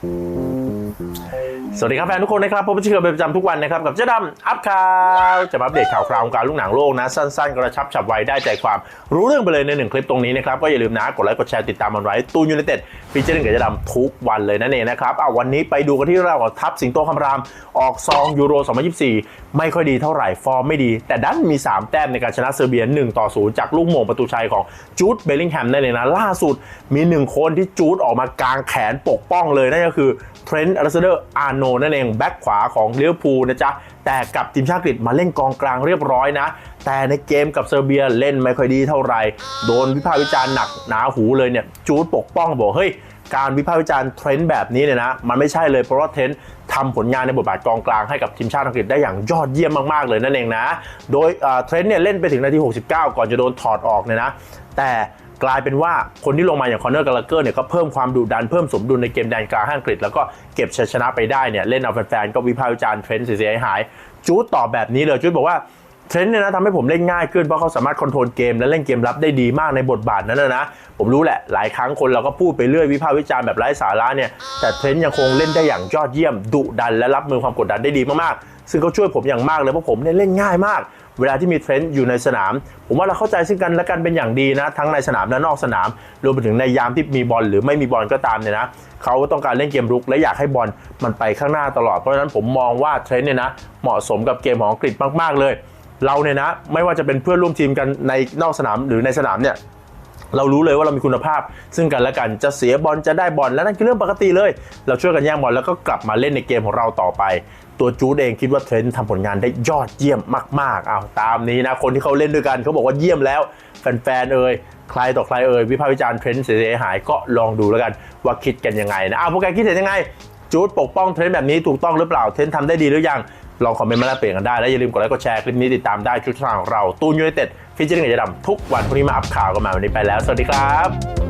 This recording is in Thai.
Thank you. สวัสดีครับแฟนทุกคนนะครับผมชื่อเป็นประจำทุกวันนะครับ กับเจ๊ดำอัพข่าวจะมาอัปเดตข่าวคราวของการลูกหนังโลกนะ สั้นๆ กระชับฉับไวได้ใจความรู้เรื่องไปเลยในหนึ่งคลิปตรงนี้นะครับ ก็อย่าลืมนะ กดไลค์กดแชร์ติดตามมันไว้ตูนยูไนเต็ดฟีเจอร์กับเจ๊ดำทุกวันเลยนั่นเองนะครับเอาวันนี้ไปดูกันที่เรื่องของทัพสิงโตคำราม ออกซองยูโร 2024 ไม่ค่อยดีเท่าไหร่ฟอร์มไม่ดี แต่ดันมี 3 แต้มในการชนะเซอร์เบีย1ต่อ0จากลูกโมงประตูชัยของจูดเบลลิงแฮมนั่นเองนะล่าสุดมีหนึ่งคนที่จูดออกมากางแขนปกป้องเลยนั่นก็คือ เทรนต์อ l ล s เดอร์อาร์โนนั่นเองแบ็คขวาของเลิเวพูลนะจ๊ะแต่กับทีมชาติอังกฤษมาเล่นกองกลางเรียบร้อยนะ แต่ในเกมกับเซอร์เบียเล่นไม่ค่อยดีเท่าไหร่โดนวิพากษ์วิจารณ์หนักหนาหูเลยเนี่ยจูดปกป้องบอกเฮ้ยการวิพากษ์วิจารณ์เทรนต์แบบนี้เนี่ยนะมันไม่ใช่เลยเพราะว่าเทรนต์ทำผลงานในบทบาทกองกลางให้กับทีมชาติอังกฤษได้อย่างยอดเยี่ยมมากๆเลยนั่นเองนะ โดยเทรนต์เนี่ยเล่นไปถึงนาที 69 ก่อนจะโดนถอดออกเนี่ยนะ แต่ กลายเป็นว่าคนที่ลงมาอย่างคอนเนอร์กาลเกอร์เนี่ยก็เพิ่มความดุดันเพิ่มสมดุลในเกมแดนกลางอังกฤษ แล้วก็เก็บชัยชนะไปได้เนี่ยเล่นเอาแฟนๆก็วิพากษ์วิจารณ์เทรนด์เสียหาย จูดตอบแบบนี้เลยจูดบอกว่าเทรนด์เนี่ยนะทำให้ผมเล่นง่ายขึ้นเพราะเขาสามารถคอนโทรลเกมและเล่นเกมรับได้ดีมากในบทบาทนั้นนะนะผมรู้แหละหลายครั้งคนเราก็พูดไปเรื่อยวิพากษ์วิจารณ์แบบไร้สาระเนี่ยแต่เทรนด์ยังคงเล่นได้อย่างยอดเยี่ยมดุดันและรับมือความกดดันได้ดีมากๆซึ่งเขาช่วยผมอย่างมากเลยเพราะผมเนี่ยเล่นง่ายมาก เวลาที่มีเทรนด์อยู่ในสนาม ผมว่าเราเข้าใจซึ่งกันและกันเป็นอย่างดีนะ ทั้งในสนามและนอกสนาม รวมไปถึงในยามที่มีบอลหรือไม่มีบอลก็ตามเนี่ยนะเขาต้องการเล่นเกมรุก และอยากให้บอลมันไปข้างหน้าตลอดเพราะฉะนั้นผมมองว่าเทรนด์เนี่ยนะเหมาะสมกับเกมของอังกฤษมาก ๆเลย เราเนี่ยนะไม่ว่าจะเป็นเพื่อนร่วมทีมกันในนอกสนามหรือในสนามเนี่ย เรารู้เลยว่าเรามีคุณภาพ ซึ่งกันและกันจะเสียบอลจะได้บอลและนั่นคือเรื่องปกติเลย เราช่วยกันแย่งบอลแล้วก็กลับมาเล่นในเกมของเราต่อไป ตัวจูดเองคิดว่าเทรนต์ทำผลงานได้ยอดเยี่ยมมากๆเอาตามนี้นะคนที่เขาเล่นด้วยกันเขาบอกว่าเยี่ยมแล้วแฟนๆเอ่ยใครต่อใครเอ่ยวิพากษ์วิจารณ์เทรนต์เสียหายก็ลองดูแล้วกันว่าคิดกันยังไงนะเอาพวกแกคิดเห็นยังไงจูดปกป้องเทรนต์แบบนี้ถูกต้องหรือเปล่าเทรนต์ทำได้ดีหรือยังลองคอมเมนต์มาแลกเปลี่ยนกันได้และอย่าลืมกดไลค์กดแชร์คลิปนี้ติดตามได้ทุกช่องทางของเราตูนยูไนเต็ด ฟิชเชอร์กับจะดำทุกวันพรุ่งนี้มาอัพข่าวกันมาวันนี้ไปแล้ว สวัสดีครับ